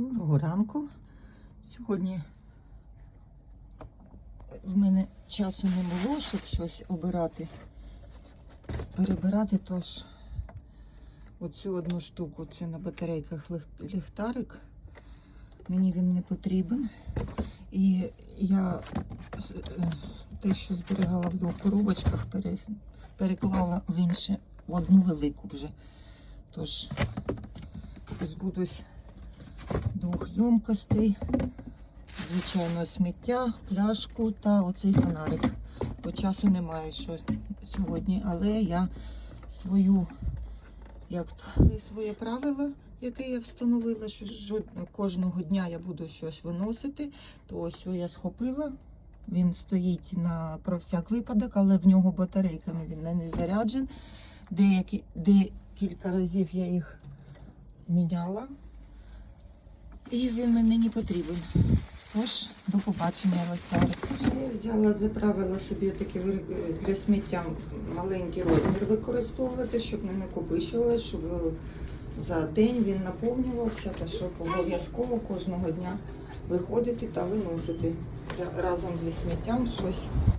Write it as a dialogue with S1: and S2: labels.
S1: Доброго ранку. Сьогодні в мене часу не було, щоб щось обирати, перебирати, тож оцю одну штуку, це на батарейках ліхтарик. Мені він не потрібен. І я е, те, що зберігала в двох коробочках, переклала в інше, в одну велику вже. Тож позбудусь ємкостей, звичайно, сміття, пляшку та оцей фонарик. Бо часу немає що сьогодні, але я свою, як своє правило, яке я встановила, що жод- кожного дня я буду щось виносити, то ось я схопила. Він стоїть на про всяк випадок, але в нього батарейками він не заряджен. Деякі, декілька разів я їх міняла. І він мені не потрібен. Тож, до побачення листарик. Я взяла, заправила собі такий для сміття маленький розмір використовувати, щоб не накопичувалося, щоб е, за день він наповнювався, та щоб обов'язково кожного дня виходити та виносити разом зі сміттям щось